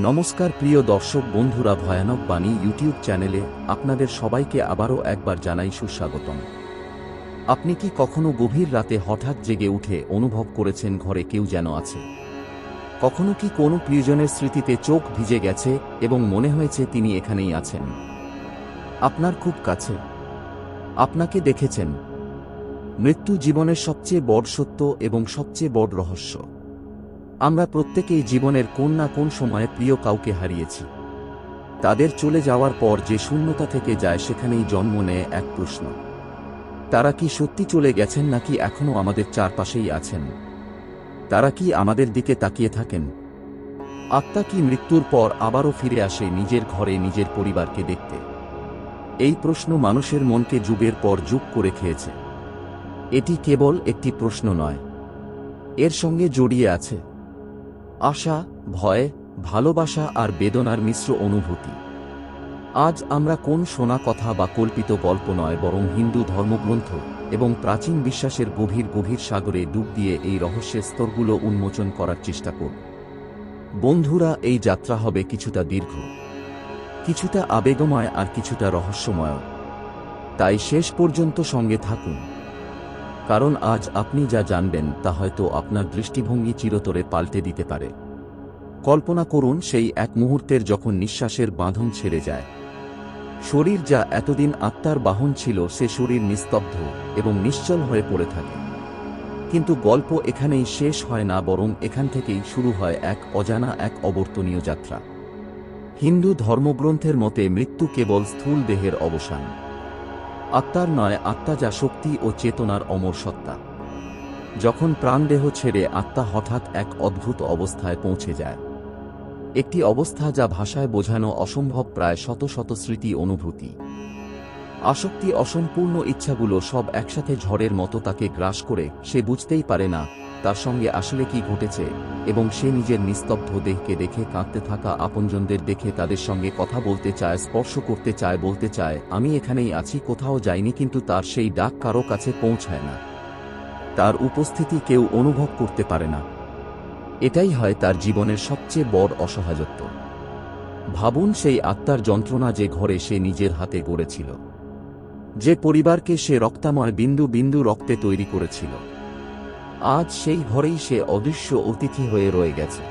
নমস্কার প্রিয় দর্শক বন্ধুরা, ভয়ানক বাণী ইউটিউব চ্যানেলে আপনাদের সবাইকে আবারও একবার জানাই সুস্বাগতম। আপনি কি কখনো গভীর রাতে হঠাৎ জেগে উঠে অনুভব করেছেন ঘরে কেউ যেন আছে? কখনো কি কোনো প্রিয়জনের স্মৃতিতে চোখ ভিজে গেছে এবং মনে হয়েছে তিনি এখানেই আছেন? আপনার খুব কাছে। আপনাকে দেখেছেন। মৃত্যু জীবনের সবচেয়ে বড় সত্য এবং সবচেয়ে বড় রহস্য। আমরা প্রত্যেকেই জীবনের কোন না কোন সময়ে প্রিয় কাউকে হারিয়েছি। তাদের চলে যাওয়ার পর যে শূন্যতা থেকে যায় সেখানেই জন্ম নেয় এক প্রশ্ন। তারা কি সত্যি চলে গেছেন নাকি এখনও আমাদের চারপাশেই আছেন? তারা কি আমাদের দিকে তাকিয়ে থাকেন? আত্মা কি মৃত্যুর পর আবারও ফিরে আসে নিজের ঘরে নিজের পরিবারকে দেখতে? এই প্রশ্ন মানুষের মনকে যুগের পর যুগ করে খেয়েছে। এটি কেবল একটি প্রশ্ন নয়। এর সঙ্গে জড়িয়ে আছে আশা, ভয়, ভালোবাসা আর বেদনার মিশ্র অনুভূতি। আজ আমরা কোন শোনা কথা বা কল্পিত গল্প নয় বরং হিন্দু ধর্মগ্রন্থ এবং প্রাচীন বিশ্বাসের গভীর গভীর সাগরে ডুব দিয়ে এই রহস্যের স্তরগুলো উন্মোচন করার চেষ্টা করব। বন্ধুরা, এই যাত্রা হবে কিছুটা দীর্ঘ, কিছুটা আবেগময় আর কিছুটা রহস্যময়। তাই শেষ পর্যন্ত সঙ্গে থাকুন। কারণ আজ আপনি যা জানবেন তা হয়তো আপনার দৃষ্টিভঙ্গি চিরতরে পাল্টে দিতে পারে। কল্পনা করুন সেই এক মুহূর্তের যখন নিঃশ্বাসের বাঁধন ছেড়ে যায়। শরীর যা এতদিন আত্মার বাহন ছিল সে শরীর নিস্তব্ধ এবং নিশ্চল হয়ে পড়ে থাকে। কিন্তু গল্প এখানেই শেষ হয় না, বরং এখান থেকেই শুরু হয় এক অজানা, এক অবর্তনীয় যাত্রা। হিন্দু ধর্মগ্রন্থের মতে মৃত্যু কেবল স্থূল দেহের অবসান। আত্মার নয়, আত্মা যা শক্তি ও চেতনার অমর সত্তা। যখন প্রাণদেহ ছেড়ে আত্মা হঠাৎ এক অদ্ভুত অবস্থায় পৌঁছে যায়। একটি অবস্থা যা ভাষায় বোঝানো অসম্ভব প্রায় শত শত স্মৃতি অনুভূতি। আসক্তি অসম্পূর্ণ ইচ্ছাগুলো সব একসাথে ঝড়ের মতো তাকে গ্রাস করে সে বুঝতেই পারে না তার সঙ্গে আসলে কি ঘটেছে এবং সে নিজের নিস্তব্ধ দেহকে দেখে কাঁদতে থাকা আপনজনদের দেখে তাদের সঙ্গে কথা বলতে চায়, স্পর্শ করতে চায়, বলতে চায়, আমি এখানেই আছি, কোথাও যাইনি কিন্তু তার সেই ডাক কারও কাছে পৌঁছায় না। তার উপস্থিতি কেউ অনুভব করতে পারে না। এটাই হয় তার জীবনের সবচেয়ে বড় অসহায়ত্ব। ভাবুন সেই আত্মার যন্ত্রণা যে ঘরে সে নিজের হাতে গড়েছিল। যে পরিবারকে সে রক্তাময় বিন্দু বিন্দু রক্তে তৈরি করেছিল। আজ সেই ঘরেই সে অদৃশ্য অতিথি হয়ে রয়ে গেছে।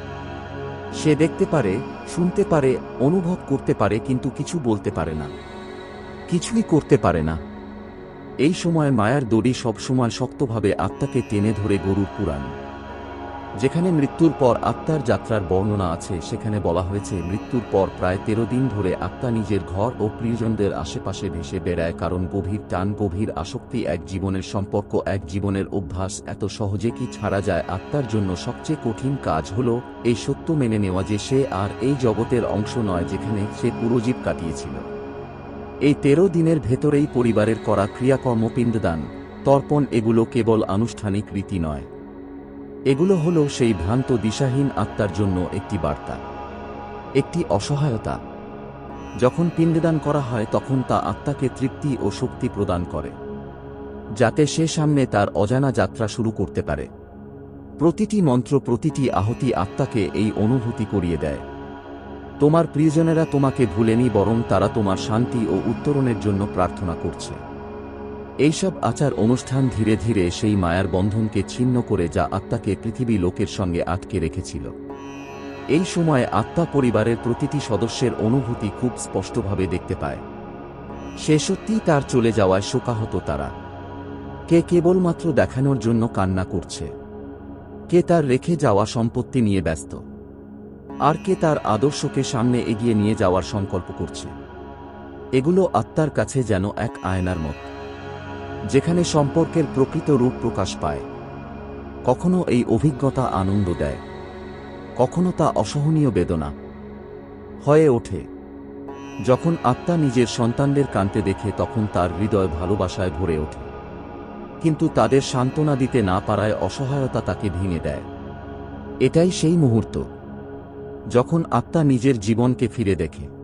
সে দেখতে পারে, শুনতে পারে, অনুভব করতে পারে, কিন্তু কিছু বলতে পারে না। কিছুই করতে পারে না। এই সময় মায়ার দড়ি সবসময় শক্তভাবে আত্মাকে টেনে ধরে গরুর পুরাণ। যেখানে মৃত্যুর পর আত্মার যাত্রার বর্ণনা আছে, সেখানে বলা হয়েছে, মৃত্যুর পর প্রায় তেরো দিন ধরে আত্মা নিজের ঘর ও প্রিয়জনদের আশেপাশে ভেসে বেড়ায়, কারণ গভীর টান, গভীর আসক্তি এক জীবনের সম্পর্ক, এক জীবনের অভ্যাস। এত সহজে কি ছাড়া যায়? আত্মার জন্য সবচেয়ে কঠিন কাজ হল এই সত্য মেনে নেওয়া যে সে আর এই জগতের অংশ নয়, যেখানে সে পুরোজীব কাটিয়েছিল। এই তেরো দিনের ভেতরেই পরিবারের করা ক্রিয়াকর্ম পিণ্ডদান, তর্পণ এগুলো কেবল আনুষ্ঠানিক রীতি নয়। এগুলো হলো সেই ভ্রান্ত দিশাহীন আত্মার জন্য একটি বার্তা। একটি অসহায়তা। যখন পিণ্ডদান করা হয়, তখন তা আত্মাকে তৃপ্তি ও শক্তি প্রদান করে, যাতে সে সামনে তার অজানা যাত্রা শুরু করতে পারে। প্রতিটি মন্ত্র প্রতিটি আহতি আত্মাকে এই অনুভূতি করিয়ে দেয়। তোমার প্রিয়জনেরা তোমাকে ভুলেনি, বরং তারা তোমার শান্তি ও উত্তরণের জন্য প্রার্থনা করছে। এইসব আচার অনুষ্ঠান ধীরে ধীরে সেই মায়ার বন্ধনকে ছিন্ন করে যা আত্মাকে পৃথিবী লোকের সঙ্গে আটকে রেখেছিল। এই সময় আত্মা পরিবারের প্রতিটি সদস্যের অনুভূতি খুব স্পষ্টভাবে দেখতে পায়। সে সত্যিই তার চলে যাওয়ায় শোকাহত তারা। কে কেবলমাত্র দেখানোর জন্য কান্না করছে। কে তার রেখে যাওয়া সম্পত্তি নিয়ে ব্যস্ত। আর কে তার আদর্শকে সামনে এগিয়ে নিয়ে যাওয়ার সংকল্প করছে। এগুলো আত্মার কাছে যেন এক আয়নার মত। যেখানে সম্পর্কের প্রকৃত রূপ প্রকাশ পায়। কখনো এই অভিজ্ঞতা আনন্দ দেয়। কখনো তা অসহনীয় বেদনা হয়ে ওঠে। যখন আত্মা নিজের সন্তানদের কানতে দেখে তখন তার হৃদয় ভালোবাসায় ভরে ওঠে। কিন্তু তাদের সান্ত্বনা দিতে না পারায় অসহায়তা তাকে ভেঙে দেয়। এটাই সেই মুহূর্ত। যখন আত্মা নিজের জীবনকে ফিরে দেখে।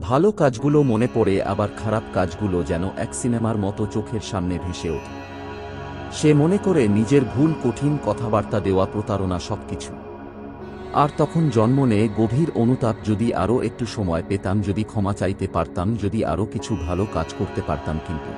ভালো কাজগুলো মনে পড়ে, আবার খারাপ কাজগুলো যেন এক সিনেমার মতো চোখের সামনে ভেসে ওঠে। সে মনে করে নিজের ভুল, কঠিন কথাবার্তা দেওয়া প্রতারণা সবকিছু। আর তখন জন্ম নেয় গভীর অনুতাপ, যদি আরও একটু সময় পেতাম, যদি ক্ষমা চাইতে পারতাম, যদি আরও কিছু ভালো কাজ করতে পারতাম কিন্তু।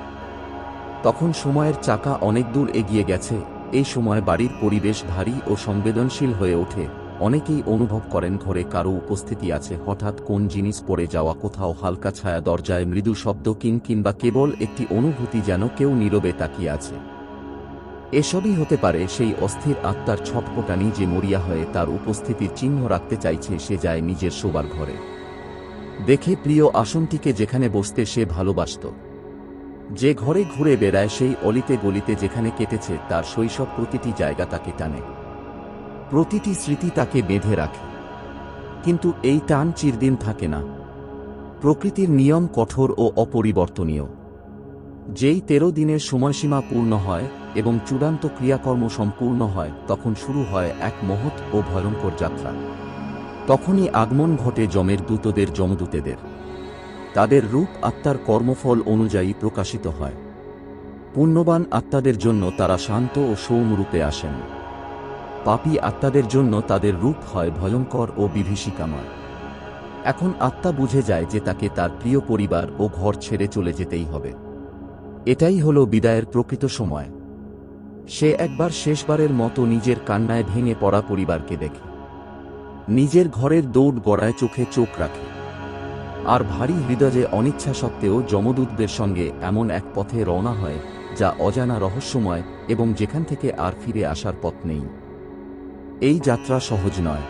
তখন সময়ের চাকা অনেক দূর এগিয়ে গেছে, এই সময় বাড়ির পরিবেশ ভারী ও সংবেদনশীল হয়ে ওঠে। অনেকেই অনুভব করেন ঘরে কারও উপস্থিতি আছে, হঠাৎ কোন জিনিস পড়ে যাওয়া, কোথাও হালকা ছায়া, দরজায় মৃদু শব্দ কিং কিংবা কেবল একটি অনুভূতি যেন কেউ নীরবে তাকিয়ে আছে। এসবই হতে পারে সেই অস্থির আত্মার ছটপটানি যে মরিয়া হয়ে তার উপস্থিতির চিহ্ন রাখতে চাইছে, সে যায় নিজের শোবার ঘরে। দেখে প্রিয় আসনটিকে যেখানে বসতে সে ভালোবাসত। যে ঘরে ঘুরে বেড়ায় সেই অলিতে গলিতে যেখানে কেটেছে, তার শৈশব প্রতিটি জায়গা তাকে টানে। প্রতিটি স্মৃতি তাকে বেঁধে রাখে। কিন্তু এই টান চিরদিন থাকে না। প্রকৃতির নিয়ম কঠোর ও অপরিবর্তনীয়। যেই তেরো দিনের সময়সীমা পূর্ণ হয় এবং চূড়ান্ত ক্রিয়াকর্ম সম্পূর্ণ হয়, তখন শুরু হয় এক মহৎ ও ভয়ঙ্কর যাত্রা। তখনই আগমন ঘটে যমের দূতদের যমদূতেদের। তাদের রূপ আত্মার কর্মফল অনুযায়ী প্রকাশিত হয়। পুণ্যবান আত্মাদের জন্য তারা শান্ত ও সৌম রূপে আসেন। পাপী আত্মাদের জন্য তাদের রূপ হয় ভয়ঙ্কর ও বিভীষিকাময়। এখন আত্মা বুঝে যায় যে তাকে তার প্রিয় পরিবার ও ঘর ছেড়ে চলে যেতেই হবে। এটাই হল বিদায়ের প্রকৃত সময়। সে একবার শেষবারের মতো নিজের কান্নায় ভেঙে পড়া পরিবারকে দেখে। নিজের ঘরের দৌড় গড়ায় চোখে চোখ রাখে। আর ভারী হৃদয়ে অনিচ্ছা সত্ত্বেও যমদূতদের সঙ্গে এমন এক পথে রওনা হয়, যা অজানা রহস্যময় এবং যেখান থেকে আর ফিরে আসার পথ নেই। এই যাত্রা সহজ নয়।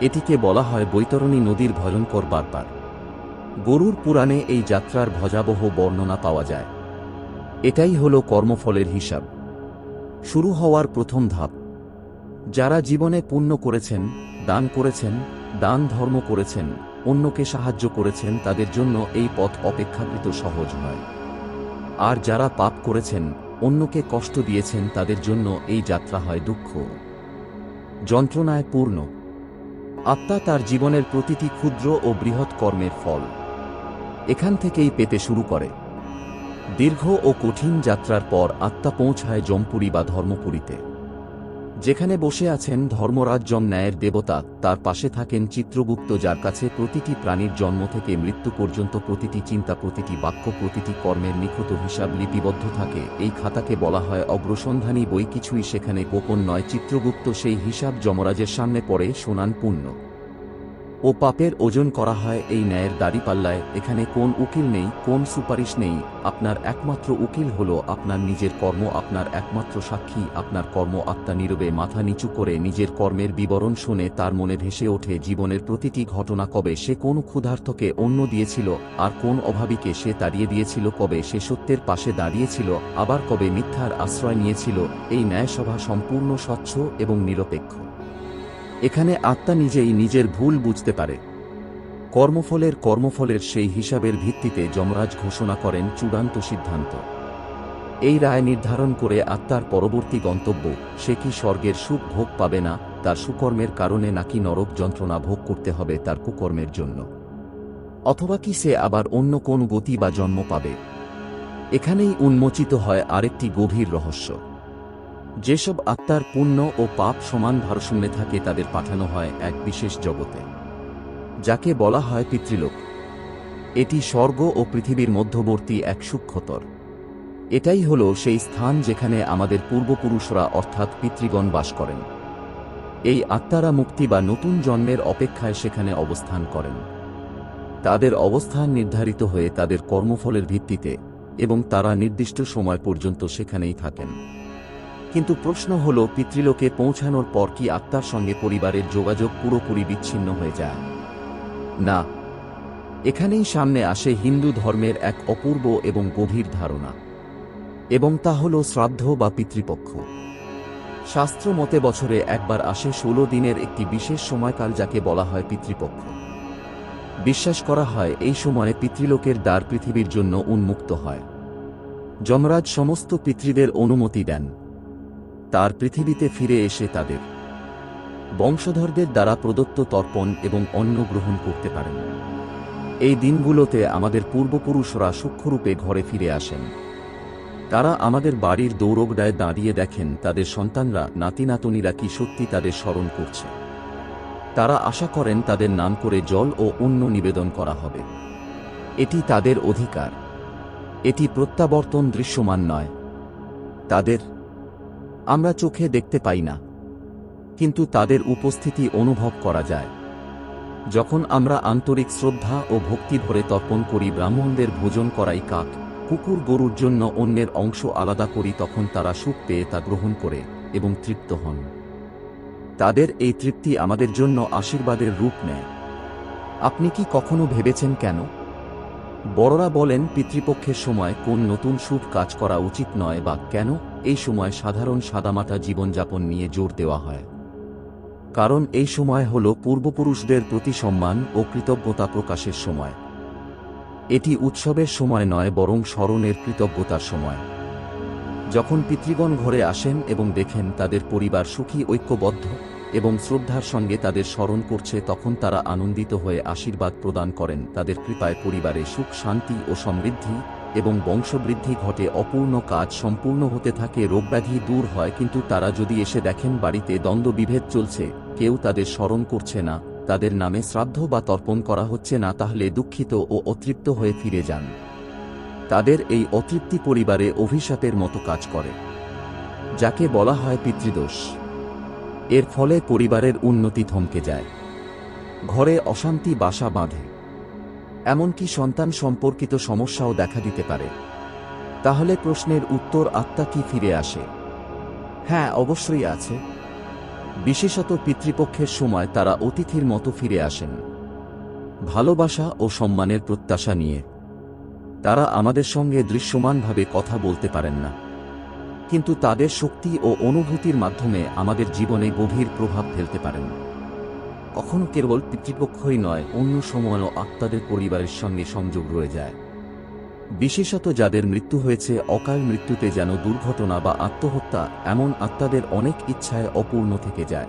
এটিকে বলা হয় বৈতরণী নদীর ভয়ঙ্কর বারবার। গরুর পুরাণে এই যাত্রার ভজাবহ বর্ণনা পাওয়া যায়। এটাই হল কর্মফলের হিসাব। শুরু হওয়ার প্রথম ধাপ। যারা জীবনে পুণ্য করেছেন, দান করেছেন, দান ধর্ম করেছেন, অন্যকে সাহায্য করেছেন, তাদের জন্য এই পথ অপেক্ষাকৃত সহজ নয়। আর যারা পাপ করেছেন, অন্যকে কষ্ট দিয়েছেন, তাদের জন্য এই যাত্রা হয় দুঃখ। যন্ত্রণায় পূর্ণ। আত্মা তার জীবনের প্রতিটি ক্ষুদ্র ও বৃহৎ কর্মের ফল। এখান থেকেই পেতে শুরু করে। দীর্ঘ ও কঠিন যাত্রার পর আত্মা পৌঁছায় জমপুরি বা ধর্মপুরীতে। যেখানে বসে আছেন ধর্মরাজ ন্যায়ের দেবতা, তার পাশে থাকেন চিত্রগুপ্ত যার কাছে প্রতিটি প্রাণীর জন্ম থেকে মৃত্যু পর্যন্ত প্রতিটি চিন্তা, প্রতিটি বাক্য, প্রতিটি কর্মের নিখুত হিসাব লিপিবদ্ধ থাকে। এই খাতাকে বলা হয় অগ্রসন্ধানী বই, কিছুই সেখানে গোপন নয়। চিত্রগুপ্ত সেই হিসাব যমরাজের সামনে পড়ে শোনান পূর্ণ। ও পাপের ওজন করা হয় এই ন্যায়ের দাড়িপাল্লায়। এখানে কোন উকিল নেই, কোন সুপারিশ নেই। আপনার একমাত্র উকিল হল আপনার নিজের কর্ম, আপনার একমাত্র সাক্ষী, আপনার কর্ম আত্মা নীরবে মাথা নিচু করে নিজের কর্মের বিবরণ শুনে তার মনে ভেসে ওঠে জীবনের প্রতিটি ঘটনা কবে সে কোন ক্ষুধার্থকে অন্য দিয়েছিল, আর কোন অভাবীকে সে তাড়িয়ে দিয়েছিল কবে সে সত্যের পাশে দাঁড়িয়েছিল, আবার কবে মিথ্যার আশ্রয় নিয়েছিল। এই ন্যায়সভা সম্পূর্ণ স্বচ্ছ এবং নিরপেক্ষ। এখানে আত্মা নিজেই নিজের ভুল বুঝতে পারে। কর্মফলের কর্মফলের সেই হিসাবের ভিত্তিতে যমরাজ ঘোষণা করেন চূড়ান্ত সিদ্ধান্ত। এই রায় নির্ধারণ করে আত্মার পরবর্তী গন্তব্য, সে কি স্বর্গের সুখ ভোগ পাবে না, তার সুকর্মের কারণে নাকি নরক যন্ত্রণা ভোগ করতে হবে তার কুকর্মের জন্য। অথবা কি সে আবার অন্য কোন গতি বা জন্ম পাবে? এখানেই উন্মোচিত হয় আরেকটি গভীর রহস্য। যেসব আত্মার পুণ্য ও পাপ সমান ভারসাম্যে থাকে তাদের পাঠানো হয় এক বিশেষ জগতে, যাকে বলা হয় পিতৃলোক। এটি স্বর্গ ও পৃথিবীর মধ্যবর্তী এক সূক্ষ্মতর। এটাই হল সেই স্থান যেখানে আমাদের পূর্বপুরুষরা অর্থাৎ পিতৃগণ বাস করেন। এই আত্মারা মুক্তি বা নতুন জন্মের অপেক্ষায় সেখানে অবস্থান করেন। তাদের অবস্থান নির্ধারিত হয়ে তাদের কর্মফলের ভিত্তিতে এবং তারা নির্দিষ্ট সময় পর্যন্ত সেখানেই থাকেন। কিন্তু প্রশ্ন হল, পিতৃলোকে পৌঁছানোর পর কি আত্মার সঙ্গে পরিবারের যোগাযোগ পুরোপুরি বিচ্ছিন্ন হয়ে যায়? না। এখানেই সামনে আসে হিন্দু ধর্মের এক অপূর্ব এবং গভীর ধারণা। এবং তা হল শ্রাদ্ধ বা পিতৃপক্ষ। শাস্ত্র মতে বছরে একবার আসে ষোলো দিনের একটি বিশেষ সময়কাল যাকে বলা হয় পিতৃপক্ষ। বিশ্বাস করা হয়, এই সময়ে পিতৃলোকের দ্বার পৃথিবীর জন্য উন্মুক্ত হয়। যমরাজ সমস্ত পিতৃদের অনুমতি দেন। তার পৃথিবীতে ফিরে এসে তাদের বংশধরদের দ্বারা প্রদত্ত তর্পণ এবং অন্ন গ্রহণ করতে পারেন। এই দিনগুলোতে আমাদের পূর্বপুরুষরা সূক্ষ্মরূপে ঘরে ফিরে আসেন। তারা আমাদের বাড়ির দৌড়গডায় দাঁড়িয়ে দেখেন তাদের সন্তানরা নাতি নাতনিরা কি সত্যি তাদের স্মরণ করছে। তারা আশা করেন তাদের নাম করে জল ও অন্য নিবেদন করা হবে। এটি তাদের অধিকার। এটি প্রত্যাবর্তন দৃশ্যমান নয়। তাদের আমরা চোখে দেখতে পাই না। কিন্তু তাদের উপস্থিতি অনুভব করা যায়। যখন আমরা আন্তরিক শ্রদ্ধা ও ভক্তি ভরে তর্পণ করি, ব্রাহ্মণদের ভোজন করাই কাক। কুকুর গরুর জন্য অন্যের অংশ আলাদা করি, তখন তারা সুখ পেয়ে তা গ্রহণ করে এবং তৃপ্ত হন। তাদের এই তৃপ্তি আমাদের জন্য আশীর্বাদের রূপ নেয়। আপনি কি কখনো ভেবেছেন কেন? বড়রা বলেন, পিতৃপক্ষের সময় কোন নতুন শুভ কাজ করা উচিত নয় বা কেন? এই সময় সাধারণ সাদামাটা জীবনযাপন নিয়ে জোর দেওয়া হয়। কারণ এই সময় হল পূর্বপুরুষদের প্রতি সম্মান ও কৃতজ্ঞতা প্রকাশের সময়। এটি উৎসবের সময় নয়, বরং স্মরণের কৃতজ্ঞতার সময়। যখন পিতৃগণ ঘরে আসেন এবং দেখেন তাদের পরিবার সুখী, ঐক্যবদ্ধ এবং শ্রদ্ধার সঙ্গে তাদের স্মরণ করছে তখন তারা আনন্দিত হয়ে আশীর্বাদ প্রদান করেন। তাদের কৃপায় পরিবারে সুখ, শান্তি ও সমৃদ্ধি এবং বংশবৃদ্ধি ঘটে। অপূর্ণ কাজ সম্পূর্ণ হতে থাকে, রোগব্যাধি দূর হয়, কিন্তু তারা যদি এসে দেখেন বাড়িতে দ্বন্দ্ব বিভেদ চলছে, কেউ তাদের স্মরণ করছে না, তাদের নামে শ্রাদ্ধ বা তর্পণ করা হচ্ছে না, তাহলে দুঃখিত ও অতৃপ্ত হয়ে ফিরে যান। তাদের এই অতৃপ্তি পরিবারে অভিশাপের মতো কাজ করে, যাকে বলা হয় পিতৃদোষ। এর ফলে পরিবারের উন্নতি থমকে যায়। ঘরে অশান্তি বাসা বাঁধে। এমনকি সন্তান সম্পর্কিত সমস্যাও দেখা দিতে পারে। তাহলে প্রশ্নের উত্তর আত্মা কি ফিরে আসে? হ্যাঁ অবশ্যই আছে। বিশেষত পিতৃপক্ষের সময় তারা অতিথির মতো ফিরে আসেন। ভালোবাসা ও সম্মানের প্রত্যাশা নিয়ে। তারা আমাদের সঙ্গে দৃশ্যমানভাবে কথা বলতে পারেন না। কিন্তু তাদের শক্তি ও অনুভূতির মাধ্যমে আমাদের জীবনে গভীর প্রভাব ফেলতে পারেন। কখনো কেবল পিতৃপক্ষই নয়, অন্য সময়ও আত্মাদের পরিবারের সঙ্গে সংযোগ রয়ে যায়। বিশেষত যাদের মৃত্যু হয়েছে, অকাল মৃত্যুতে যেন দুর্ঘটনা বা আত্মহত্যা এমন আত্মাদের অনেক ইচ্ছায় অপূর্ণ থেকে যায়।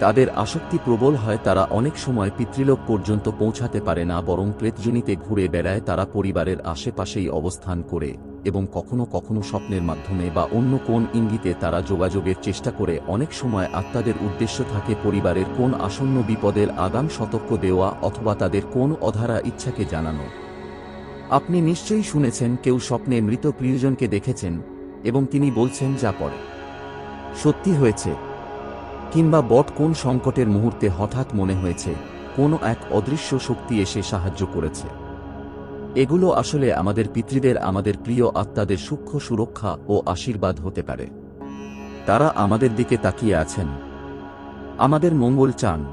তাদের আসক্তি প্রবল হয়, তারা অনেক সময় পিতৃলোক পর্যন্ত পৌঁছাতে পারে না, বরং প্রেতজনিতে ঘুরে বেড়ায়, তারা পরিবারের আশেপাশেই অবস্থান করে। এবং কখনো কখনো স্বপ্নের মাধ্যমে বা অন্য কোন ইঙ্গিতে তারা যোগাযোগের চেষ্টা করে, অনেক সময় আত্মাদের উদ্দেশ্য থাকে পরিবারের কোন আসন্ন বিপদের আগাম সতর্ক দেওয়া অথবা তাদের কোন অধারা ইচ্ছাকে জানানো। আপনি নিশ্চয়ই শুনেছেন, কেউ স্বপ্নে মৃত প্রিয়জনকে দেখেছেন এবং তিনি বলছেন, যা পরে সত্যি হয়েছে। কিংবা বট কোন সংকটের মুহূর্তে হঠাৎ মনে হয়েছে, কোনো এক অদৃশ্য শক্তি এসে সাহায্য করেছে। এগুলো আসলে আমাদের পিতৃদের, আমাদের প্রিয় আত্মাদের সূক্ষ্ম সুরক্ষা ও আশীর্বাদ হতে পারে। তারা আমাদের দিকে তাকিয়ে আছেন। আমাদের মঙ্গল চান।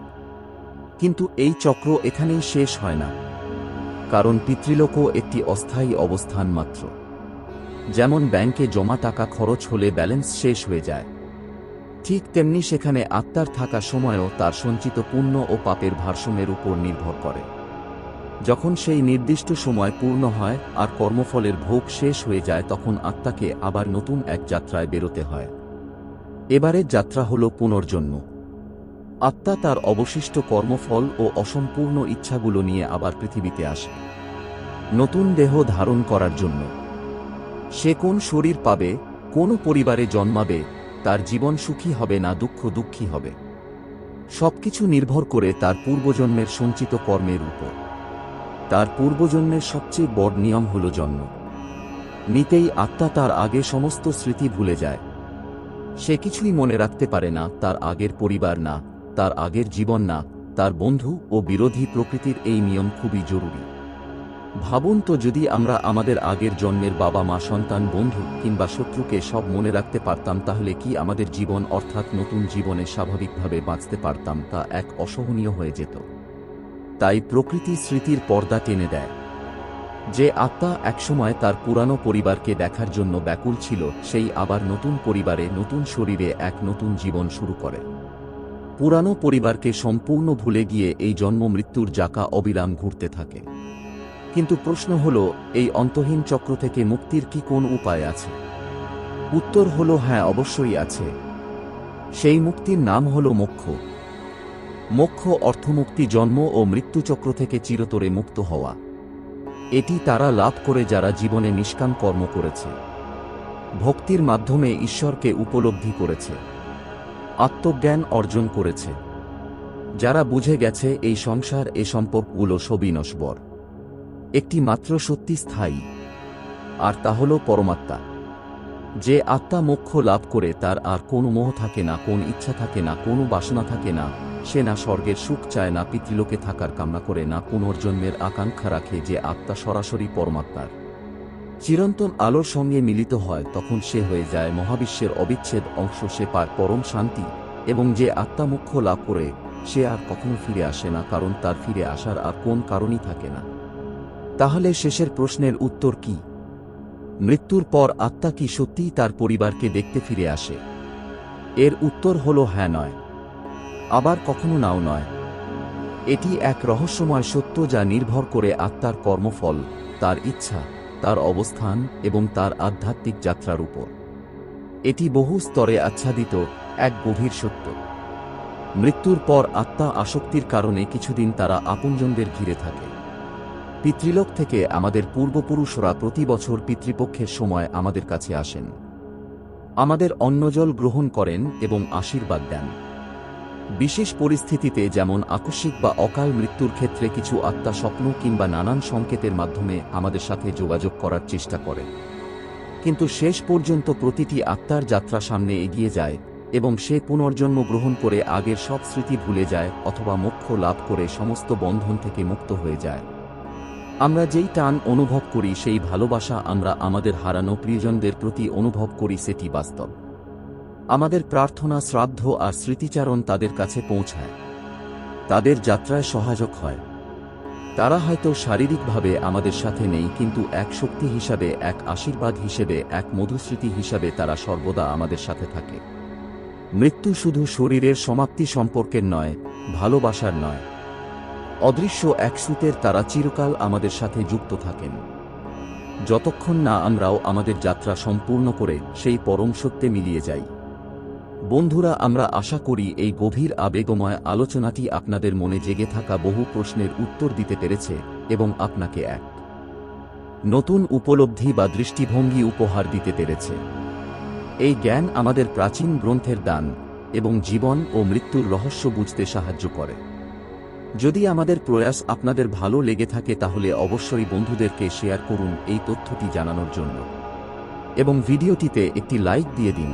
কিন্তু এই চক্র এখানেই শেষ হয় না। কারণ পিতৃলোকও একটি অস্থায়ী অবস্থান মাত্র। যেমন ব্যাংকে জমা টাকা খরচ হলে ব্যালেন্স শেষ হয়ে যায়। ঠিক তেমনি সেখানে আত্মার থাকা সময়ও তার সঞ্চিত পুণ্য ও পাপের ভারসাম্যের উপর নির্ভর করে। যখন সেই নির্দিষ্ট সময় পূর্ণ হয় আর কর্মফলের ভোগ শেষ হয়ে যায় তখন আত্মাকে আবার নতুন এক যাত্রায় বেরোতে হয়। এবারের যাত্রা হল পুনর্জন্ম। আত্মা তার অবশিষ্ট কর্মফল ও অসম্পূর্ণ ইচ্ছাগুলো নিয়ে আবার পৃথিবীতে আসে। নতুন দেহ ধারণ করার জন্য। সে কোন শরীর পাবে, কোন পরিবারে জন্মাবে, তার জীবন সুখী হবে না দুঃখ দুঃখী হবে। সবকিছু নির্ভর করে তার পূর্বজন্মের সঞ্চিত কর্মের উপর। তার পূর্বজন্মের সবচেয়ে বড় নিয়ম হল জন্ম। নিতেই আত্মা তার আগে সমস্ত স্মৃতি ভুলে যায়। সে কিছুই মনে রাখতে পারে না, তার আগের পরিবার না, তার আগের জীবন না, তার বন্ধু ও বিরোধী প্রকৃতির এই নিয়ম খুবই জরুরি। ভাবুন তো যদি আমরা আমাদের আগের জন্মের বাবা মা, সন্তান, বন্ধু কিংবা শত্রুকে সব মনে রাখতে পারতাম, তাহলে কি আমাদের জীবন অর্থাৎ নতুন জীবনে স্বাভাবিকভাবে বাঁচতে পারতাম, তা এক অসহনীয় হয়ে যেত। তাই প্রকৃতি স্মৃতির পর্দা টেনে দেয়। যে আত্মা একসময় তার পুরানো পরিবারকে দেখার জন্য ব্যাকুল ছিল, সেই আবার নতুন পরিবারে, নতুন শরীরে এক নতুন জীবন শুরু করে। পুরানো পরিবারকে সম্পূর্ণ ভুলে গিয়ে এই জন্ম মৃত্যুর জাকা অবিরাম ঘুরতে থাকে। কিন্তু প্রশ্ন হল, এই অন্তহীন চক্র থেকে মুক্তির কি কোন উপায় আছে? উত্তর হল হ্যাঁ অবশ্যই আছে। সেই মুক্তির নাম হল মোক্ষ। মোক্ষ অর্থমুক্তি জন্ম ও মৃত্যুচক্র থেকে চিরতরে মুক্ত হওয়া। এটি তারা লাভ করে যারা জীবনে নিষ্কাম কর্ম করেছে। ভক্তির মাধ্যমে ঈশ্বরকে উপলব্ধি করেছে। আত্মজ্ঞান অর্জন করেছে। যারা বুঝে গেছে এই সংসার, এ সম্পর্কগুলো সবই নশ্বর একটি মাত্র সত্যি স্থায়ী। আর তা হল পরমাত্মা। যে আত্মা মোক্ষ লাভ করে তার আর কোনো মোহ থাকে না, কোন ইচ্ছা থাকে না, কোনো বাসনা থাকে না। সে না স্বর্গের সুখ চায়, না পিতৃলোকে থাকার কামনা করে, না পুনর্জন্মের আকাঙ্ক্ষা রাখে যে আত্মা সরাসরি পরমাত্মার। চিরন্তন আলোর সঙ্গে মিলিত হয়, তখন সে হয়ে যায় মহাবিশ্বের অবিচ্ছেদ অংশ, সে পায় পরম শান্তি, এবং যে আত্মা মুখ্য লাভ করে, সে আর কখনো ফিরে আসে না, কারণ তার ফিরে আসার আর কোন কারণই থাকে না। তাহলে শেষের প্রশ্নের উত্তর কি? মৃত্যুর পর আত্মা কি সত্যিই তার পরিবারকে দেখতে ফিরে আসে? এর উত্তর হল হ্যাঁ নয়। আবার কখনো নাও নয়। এটি এক রহস্যময় সত্য যা নির্ভর করে আত্মার কর্মফল, তার ইচ্ছা, তার অবস্থান এবং তার আধ্যাত্মিক যাত্রার উপর। এটি বহু স্তরে আচ্ছাদিত এক গভীর সত্য। মৃত্যুর পর আত্মা আসক্তির কারণে কিছুদিন তারা আপনজনদের ঘিরে থাকে। পিতৃলোক থেকে আমাদের পূর্বপুরুষরা প্রতি বছর পিতৃপক্ষের সময় আমাদের কাছে আসেন। আমাদের অন্নজল গ্রহণ করেন এবং আশীর্বাদ দেন। বিশেষ পরিস্থিতিতে যেমন আকস্মিক বা অকাল মৃত্যুর ক্ষেত্রে কিছু আত্মা স্বপ্ন কিংবা নানান সংকেতের মাধ্যমে আমাদের সাথে যোগাযোগ করার চেষ্টা করে। কিন্তু শেষ পর্যন্ত প্রতিটি আত্মার যাত্রা সামনে এগিয়ে যায় এবং সে পুনর্জন্ম গ্রহণ করে আগের সব স্মৃতি ভুলে যায় অথবা মোক্ষ লাভ করে সমস্ত বন্ধন থেকে মুক্ত হয়ে যায়। আমরা যেই টান অনুভব করি সেই ভালোবাসা আমরা আমাদের হারানো প্রিয়জনদের প্রতি অনুভব করি সেটি বাস্তব। আমাদের প্রার্থনা, শ্রাদ্ধ আর স্মৃতিচারণ তাদের কাছে পৌঁছায়। তাদের যাত্রায় সহায়ক হয়। তারা হয়তো শারীরিকভাবে আমাদের সাথে নেই, কিন্তু এক শক্তি হিসাবে, এক আশীর্বাদ হিসেবে, এক মধুস্মৃতি হিসাবে তারা সর্বদা আমাদের সাথে থাকে। মৃত্যু শুধু শরীরের সমাপ্তি সম্পর্কের নয়, ভালোবাসার নয়। অদৃশ্য এক সুতের তারা চিরকাল আমাদের সাথে যুক্ত থাকেন। যতক্ষণ না আমরাও আমাদের যাত্রা সম্পূর্ণ করে সেই পরম সত্যে মিলিয়ে যাই। বন্ধুরা, আমরা আশা করি এই গভীর আবেগময় আলোচনাটি আপনাদের মনে জেগে থাকা বহু প্রশ্নের উত্তর দিতে পেরেছে এবং আপনাকে এক নতুন উপলব্ধি বা দৃষ্টিভঙ্গি উপহার দিতে পেরেছে। এই জ্ঞান আমাদের প্রাচীন গ্রন্থের দান এবং জীবন ও মৃত্যুর রহস্য বুঝতে সাহায্য করে। যদি আমাদের প্রয়াস আপনাদের ভালো লেগে থাকে, তাহলে অবশ্যই বন্ধুদেরকে শেয়ার করুন এই তথ্যটি জানানোর জন্য। এবং ভিডিওটিতে একটি লাইক দিয়ে দিন।